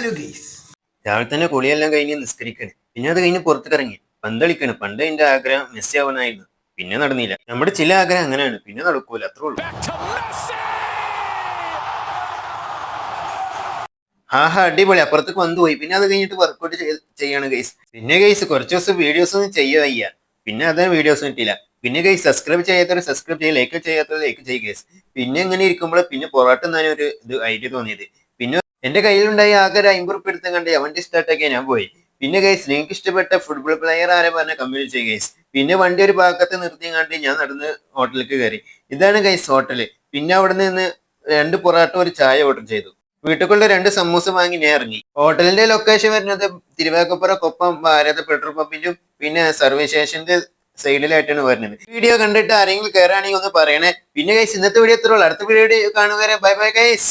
Hello guys രാവിലെ തന്നെ കുളിയെല്ലാം കഴിഞ്ഞ് നിസ്കരിക്കണ്. പിന്നെ അത് കഴിഞ്ഞ് പുറത്തേക്ക് ഇറങ്ങി. പന്തളിക്കണ്. പണ്ട് എന്റെ ആഗ്രഹം മെസ്സി ആവാനായിരുന്നു പിന്നെ നടന്നില്ല. നമ്മുടെ ചില ആഗ്രഹം അങ്ങനെയാണ്. പിന്നെ നടക്കൂല. അത്രേ ഉള്ളൂ. ആഹാ അടിപൊളി. അപ്പുറത്തേക്ക് വന്നു പോയി. പിന്നെ അത് കഴിഞ്ഞിട്ട് വർക്കൗട്ട് ചെയ്യാണ് ഗൈസ്. പിന്നെ ഗൈസ് കുറച്ച് ദിവസം വീഡിയോസ് ഒന്നും ചെയ്യുക പിന്നെ അതേ വീഡിയോസ് കിട്ടിയില്ല. പിന്നെ ഗൈസ് സബ്സ്ക്രൈബ് ചെയ്യാത്തവർ സബ്സ്ക്രൈബ് ചെയ്യുക ലൈക്ക് ചെയ്യാത്തവർ ലൈക്ക് ചെയ്യുക ഗൈസ്. പിന്നെ ഇങ്ങനെ ഇരിക്കുമ്പോൾ പിന്നെ പൊറോട്ട എന്നാണ് ഒരു ഇത് ഐഡിയ തോന്നിയത്. എന്റെ കയ്യിലുണ്ടായി ആകെ ഒരു അമ്പത് റുപ്യ എടുത്ത് കണ്ട് അവന്റെ സ്റ്റാർട്ടാക്കി ഞാൻ പോയി. പിന്നെ ഗൈസ് നിങ്ങൾക്ക് ഇഷ്ടപ്പെട്ട ഫുട്ബോൾ പ്ലെയർ ആരെ പറഞ്ഞ കമ്മ്യൂണിറ്റി ചെയ്യും ഗൈസ് പിന്നെ വണ്ടി ഒരു ഭാഗത്ത് നിർത്തി കണ്ട് ഞാൻ നടന്ന് ഹോട്ടലിലേക്ക് കയറി. ഇതാണ് ഗൈസ് ഹോട്ടൽ പിന്നെ അവിടെ നിന്ന് രണ്ട് പൊറാട്ട ഒരു ചായ ഓർഡർ ചെയ്തു. വീട്ടിലുള്ള രണ്ട് സമൂസ വാങ്ങി ഞാൻ ഇറങ്ങി. ഹോട്ടലിന്റെ ലൊക്കേഷൻ വരുന്നത് തിരുവാക്കപ്പുറ കൊപ്പം ഭാരത പെട്രോൾ പമ്പിന്റും പിന്നെ സർവീസ് സ്റ്റേഷന്റെ സൈഡിലായിട്ടാണ് വരുന്നത്. വീഡിയോ കണ്ടിട്ട് ആരെങ്കിലും കയറുകയാണെങ്കിൽ ഒന്ന് പറയണേ. പിന്നെ ഗൈസ് ഇന്നത്തെ വീഡിയോ എത്ര ഉള്ളൂ. അടുത്ത വീഡിയോ കാണുക ബൈ ബൈ ഗൈസ്